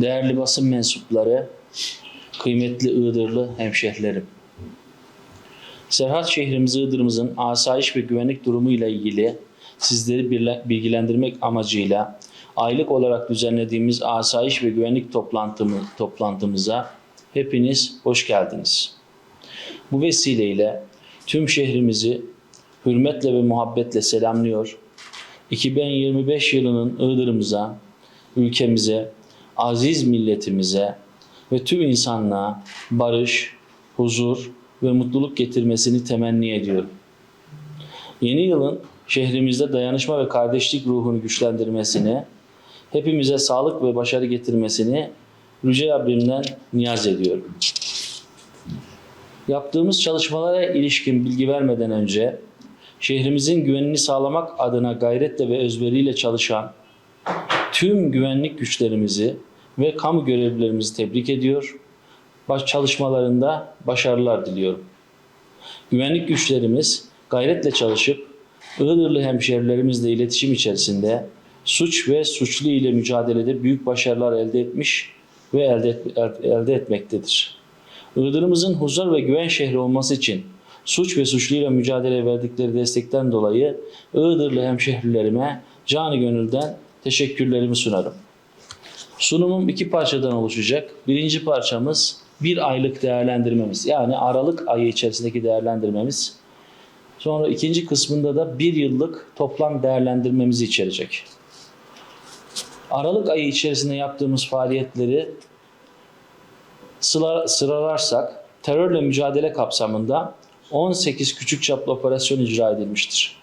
Değerli basın mensupları, kıymetli Iğdırlı hemşehrilerim. Serhat şehrimiz Iğdır'ımızın asayiş ve güvenlik durumu ile ilgili sizleri bilgilendirmek amacıyla aylık olarak düzenlediğimiz asayiş ve güvenlik toplantımı, toplantımıza hepiniz hoş geldiniz. Bu vesileyle tüm şehrimizi hürmetle ve muhabbetle selamlıyor. 2025 yılının Iğdır'ımıza, ülkemize, aziz milletimize ve tüm insanlığa barış, huzur ve mutluluk getirmesini temenni ediyorum. Yeni yılın şehrimizde dayanışma ve kardeşlik ruhunu güçlendirmesini, hepimize sağlık ve başarı getirmesini Yüce Rabbimden niyaz ediyorum. Yaptığımız çalışmalara ilişkin bilgi vermeden önce şehrimizin güvenini sağlamak adına gayretle ve özveriyle çalışan tüm güvenlik güçlerimizi ve kamu görevlilerimizi tebrik ediyor. Baş çalışmalarında başarılar diliyorum. Güvenlik güçlerimiz gayretle çalışıp Iğdırlı hemşehrilerimizle iletişim içerisinde suç ve suçlu ile mücadelede büyük başarılar elde etmiş ve elde, et- elde etmektedir. Iğdır'ımızın huzur ve güven şehri olması için suç ve suçluyla mücadele verdikleri destekten dolayı Iğdırlı hemşehrilerime canı gönülden teşekkürlerimi sunarım. Sunumum iki parçadan oluşacak. Birinci parçamız bir aylık değerlendirmemiz. Yani Aralık ayı içerisindeki değerlendirmemiz. Sonra ikinci kısmında da bir yıllık toplam değerlendirmemizi içerecek. Aralık ayı içerisinde yaptığımız faaliyetleri sıra- sıralarsak terörle mücadele kapsamında 18 küçük çaplı operasyon icra edilmiştir.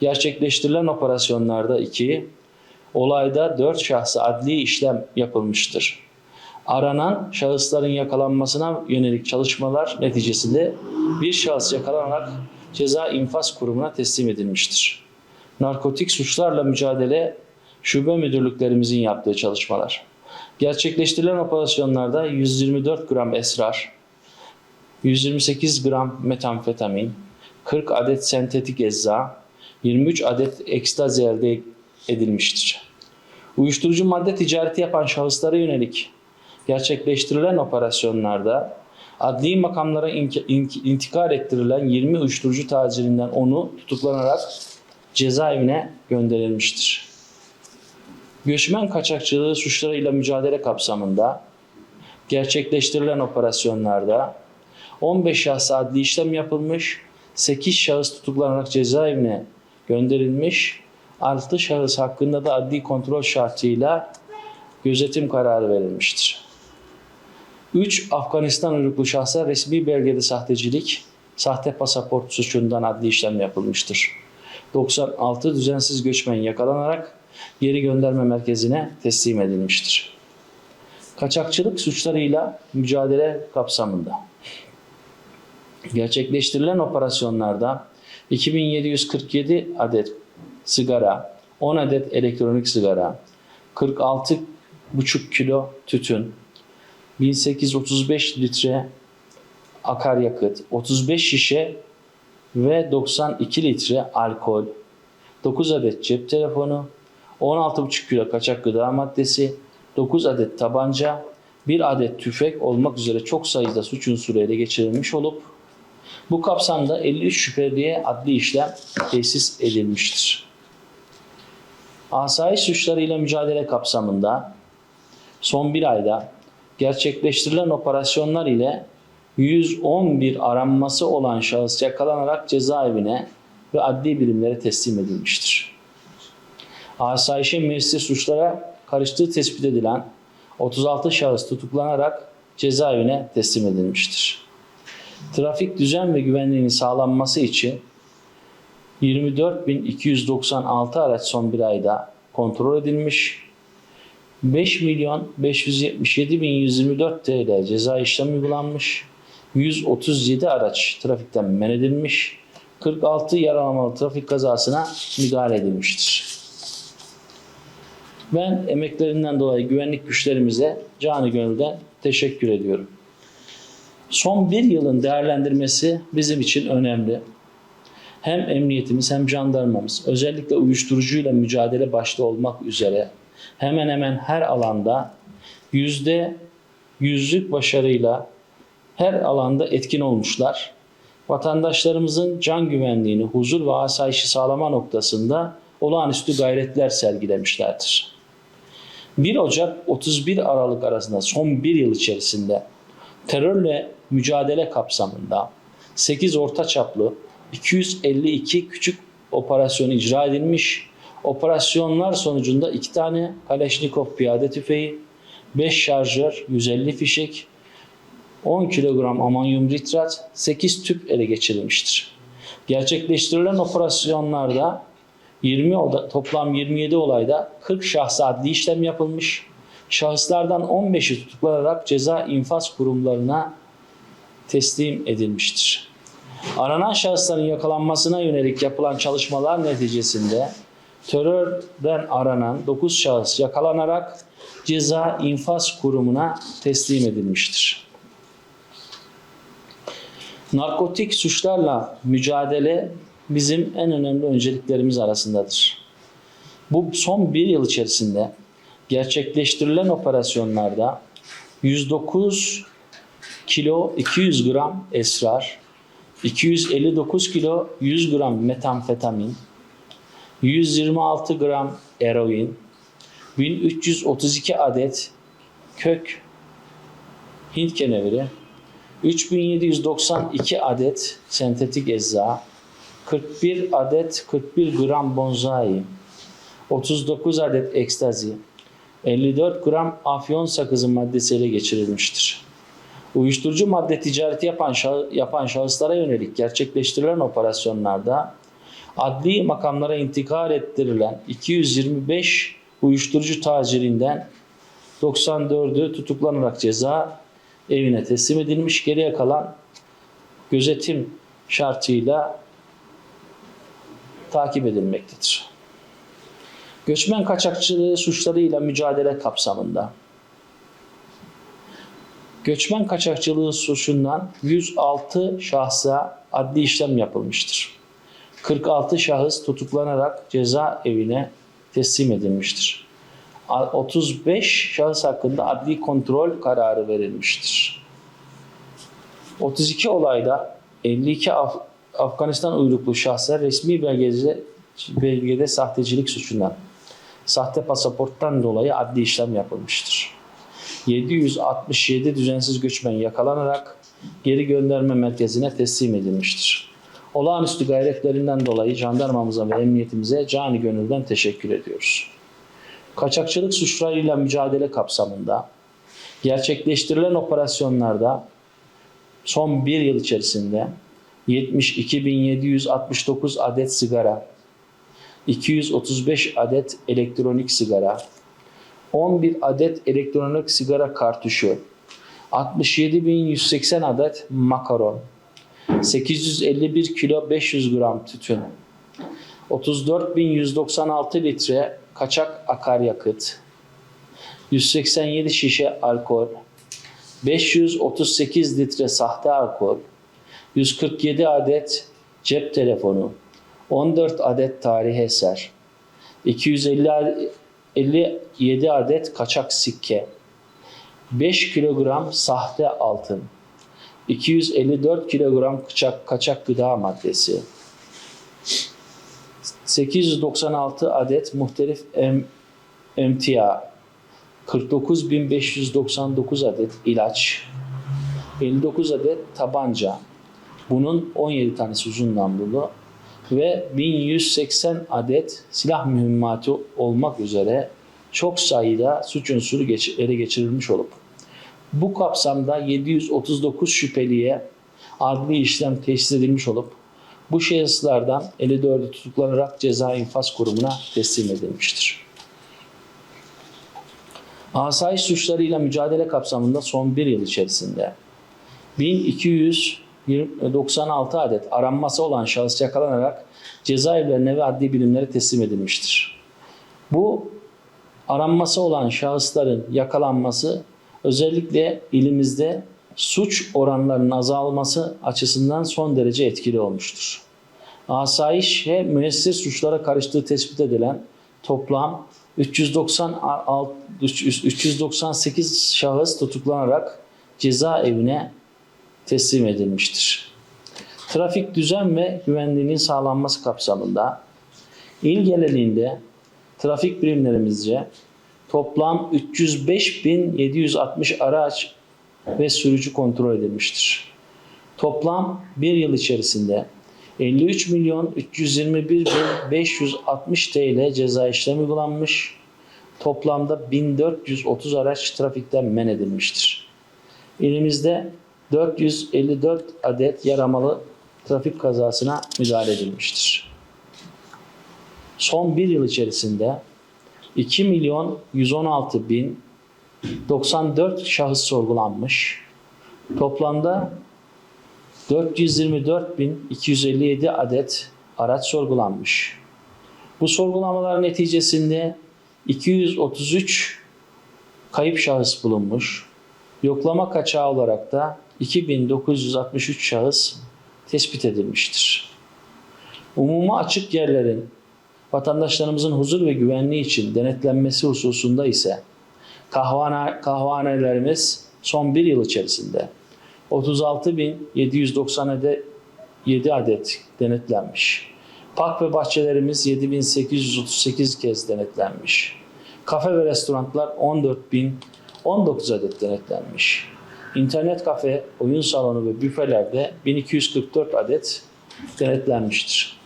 Gerçekleştirilen operasyonlarda 2, olayda 4 şahsı adli işlem yapılmıştır. Aranan şahısların yakalanmasına yönelik çalışmalar neticesinde bir şahıs yakalanarak ceza infaz kurumuna teslim edilmiştir. Narkotik suçlarla mücadele şube müdürlüklerimizin yaptığı çalışmalar. Gerçekleştirilen operasyonlarda 124 gram esrar, 128 gram metamfetamin, 40 adet sentetik ecza, 23 adet ekstazi elde edilmiştir. Uyuşturucu madde ticareti yapan şahıslara yönelik gerçekleştirilen operasyonlarda adli makamlara intikal ettirilen 20 uyuşturucu tacirinden onu tutuklanarak cezaevine gönderilmiştir. Göçmen kaçakçılığı suçlarıyla mücadele kapsamında gerçekleştirilen operasyonlarda 15 şahıs adli işlem yapılmış, 8 şahıs tutuklanarak cezaevine gönderilmiş, 6 şahıs hakkında da adli kontrol şartıyla gözetim kararı verilmiştir. 3 Afganistan uyruklu şahsa resmi belgede sahtecilik, sahte pasaport suçundan adli işlem yapılmıştır. 96 düzensiz göçmen yakalanarak geri gönderme merkezine teslim edilmiştir. Kaçakçılık suçlarıyla mücadele kapsamında gerçekleştirilen operasyonlarda 2747 adet sigara, 10 adet elektronik sigara, 46,5 kilo tütün, 1835 litre akaryakıt, 35 şişe ve 92 litre alkol, 9 adet cep telefonu, 16,5 kilo kaçak gıda maddesi, 9 adet tabanca, 1 adet tüfek olmak üzere çok sayıda suç unsuru ele geçirilmiş olup bu kapsamda 53 şüpheliye adli işlem tesis edilmiştir. Asayiş suçlarıyla mücadele kapsamında son bir ayda gerçekleştirilen operasyonlar ile 111 aranması olan şahıs yakalanarak cezaevine ve adli birimlere teslim edilmiştir. Asayişe müessir suçlara karıştığı tespit edilen 36 şahıs tutuklanarak cezaevine teslim edilmiştir. Trafik düzen ve güvenliğinin sağlanması için 24.296 araç son bir ayda kontrol edilmiş. 5 milyon 577 bin 124 TL ceza işlemi uygulanmış. 137 araç trafikten men edilmiş. 46 yaralamalı trafik kazasına müdahale edilmiştir. Ben emeklerinden dolayı güvenlik güçlerimize canı gönülden teşekkür ediyorum. Son bir yılın değerlendirmesi bizim için önemli. Hem emniyetimiz hem jandarmamız özellikle uyuşturucuyla mücadele başta olmak üzere hemen hemen her alanda yüzde yüzlük başarıyla her alanda etkin olmuşlar. Vatandaşlarımızın can güvenliğini, huzur ve asayişi sağlama noktasında olağanüstü gayretler sergilemişlerdir. 1 Ocak 31 Aralık arasında son bir yıl içerisinde terörle mücadele kapsamında 8 orta çaplı 252 küçük operasyon icra edilmiş. Operasyonlar sonucunda 2 tane Kaleşnikov piyade tüfeği, 5 şarjör, 150 fişek, 10 kilogram amonyum nitrat, 8 tüp ele geçirilmiştir. Gerçekleştirilen operasyonlarda 20 oda, toplam 27 olayda 40 şahsa adli işlem yapılmış. Şahıslardan 15'i tutuklanarak ceza infaz kurumlarına teslim edilmiştir. Aranan şahısların yakalanmasına yönelik yapılan çalışmalar neticesinde terörden aranan 9 şahıs yakalanarak ceza infaz kurumuna teslim edilmiştir. Narkotik suçlarla mücadele bizim en önemli önceliklerimiz arasındadır. Bu son bir yıl içerisinde gerçekleştirilen operasyonlarda 109 kilo 200 gram esrar, 259 kilo 100 gram metamfetamin, 126 gram eroin, 1332 adet kök Hint keneviri, 3792 adet sentetik ecza, 41 adet 41 gram bonzai, 39 adet ekstazi, 54 gram afyon sakızı maddesi ele geçirilmiştir. Uyuşturucu madde ticareti yapan, şah- yapan şahıslara yönelik gerçekleştirilen operasyonlarda adli makamlara intikal ettirilen 225 uyuşturucu tacirinden 94'ü tutuklanarak ceza evine teslim edilmiş. Geriye kalan gözetim şartıyla takip edilmektedir. Göçmen kaçakçılığı suçlarıyla mücadele kapsamında göçmen kaçakçılığı suçundan 106 şahsa adli işlem yapılmıştır. 46 şahıs tutuklanarak ceza evine teslim edilmiştir. 35 şahıs hakkında adli kontrol kararı verilmiştir. 32 olayda 52 Af- Afganistan uyruklu şahslar resmi belgede, belgede sahtecilik suçundan, sahte pasaporttan dolayı adli işlem yapılmıştır. 767 düzensiz göçmen yakalanarak geri gönderme merkezine teslim edilmiştir. Olağanüstü gayretlerinden dolayı jandarmamıza ve emniyetimize cani gönülden teşekkür ediyoruz. Kaçakçılık suçlarıyla mücadele kapsamında gerçekleştirilen operasyonlarda son bir yıl içerisinde 72.769 adet sigara, 235 adet elektronik sigara, 11 adet elektronik sigara kartuşu, 67.180 adet makaron, 851 kilo 500 gram tütün, 34.196 litre kaçak akaryakıt, 187 şişe alkol, 538 litre sahte alkol, 147 adet cep telefonu, 14 adet tarihi eser, 257 adet kaçak sikke, 5 kilogram sahte altın, 254 kilogram kaçak, kaçak gıda maddesi, 896 adet muhtelif em, emtia, 49.599 adet ilaç, 59 adet tabanca, bunun 17 tanesi uzun namlulu ve 1180 adet silah mühimmatı olmak üzere çok sayıda suç unsuru geç- ele geçirilmiş olup bu kapsamda 739 şüpheliye adli işlem teşhis edilmiş olup bu şahıslardan 54'ü tutuklanarak ceza infaz kurumuna teslim edilmiştir. Asayiş suçlarıyla mücadele kapsamında son bir yıl içerisinde 1296 adet aranması olan şahıs yakalanarak cezaevlerine ve adli birimlere teslim edilmiştir. Bu aranması olan şahısların yakalanması özellikle ilimizde suç oranlarının azalması açısından son derece etkili olmuştur. Asayiş ve müessir suçlara karıştığı tespit edilen toplam 396 398 şahıs tutuklanarak cezaevine teslim edilmiştir. Trafik düzen ve güvenliğinin sağlanması kapsamında il genelinde trafik birimlerimizce toplam 305.760 araç ve sürücü kontrol edilmiştir. Toplam bir yıl içerisinde 53 milyon 321 bin 560 TL ceza işlemi uygulanmış. Toplamda 1430 araç trafikten men edilmiştir. İlimizde 454 adet yaramalı trafik kazasına müdahale edilmiştir. Son bir yıl içerisinde 2 milyon 116 bin 94 şahıs sorgulanmış. Toplamda 424.257 adet araç sorgulanmış. Bu sorgulamalar neticesinde 233 kayıp şahıs bulunmuş. Yoklama kaçağı olarak da 2963 şahıs tespit edilmiştir. Umuma açık yerlerin vatandaşlarımızın huzur ve güvenliği için denetlenmesi hususunda ise kahvehane, kahvanelerimiz son bir yıl içerisinde 36.797 adet denetlenmiş. Park ve bahçelerimiz 7.838 kez denetlenmiş. Kafe ve restoranlar 14.019 adet denetlenmiş. İnternet kafe, oyun salonu ve büfelerde 1244 adet denetlenmiştir.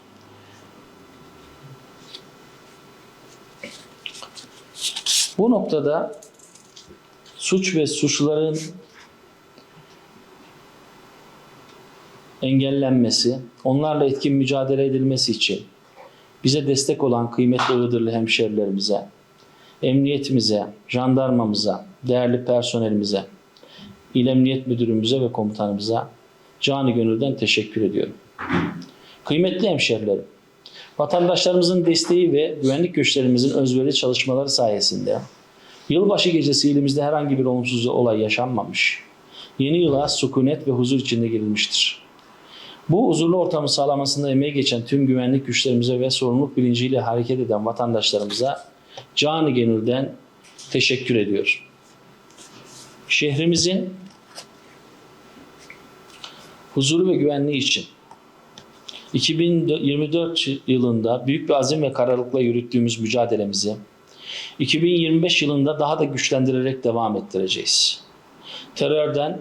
Bu noktada suç ve suçluların engellenmesi, onlarla etkin mücadele edilmesi için bize destek olan kıymetli Iğdırlı hemşerilerimize, emniyetimize, jandarmamıza, değerli personelimize, İl Emniyet Müdürümüze ve komutanımıza canı gönülden teşekkür ediyorum. Kıymetli hemşerilerim, vatandaşlarımızın desteği ve güvenlik güçlerimizin özverili çalışmaları sayesinde yılbaşı gecesi ilimizde herhangi bir olumsuz olay yaşanmamış. Yeni yıla sükunet ve huzur içinde girilmiştir. Bu huzurlu ortamı sağlamasında emeği geçen tüm güvenlik güçlerimize ve sorumluluk bilinciyle hareket eden vatandaşlarımıza canı gönülden teşekkür ediyorum. Şehrimizin huzuru ve güvenliği için 2024 yılında büyük bir azim ve kararlılıkla yürüttüğümüz mücadelemizi 2025 yılında daha da güçlendirerek devam ettireceğiz. Terörden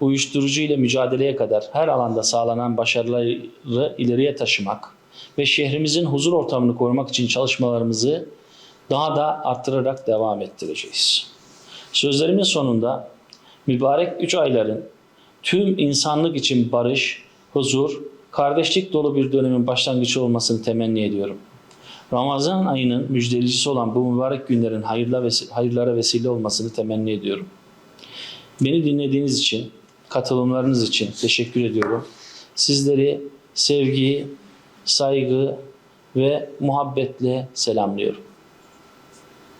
uyuşturucu ile mücadeleye kadar her alanda sağlanan başarıları ileriye taşımak ve şehrimizin huzur ortamını korumak için çalışmalarımızı daha da arttırarak devam ettireceğiz. Sözlerimin sonunda mübarek üç ayların tüm insanlık için barış, huzur, kardeşlik dolu bir dönemin başlangıcı olmasını temenni ediyorum. Ramazan ayının müjdelicisi olan bu mübarek günlerin hayırlara vesile olmasını temenni ediyorum. Beni dinlediğiniz için, katılımlarınız için teşekkür ediyorum. Sizleri sevgi, saygı ve muhabbetle selamlıyorum.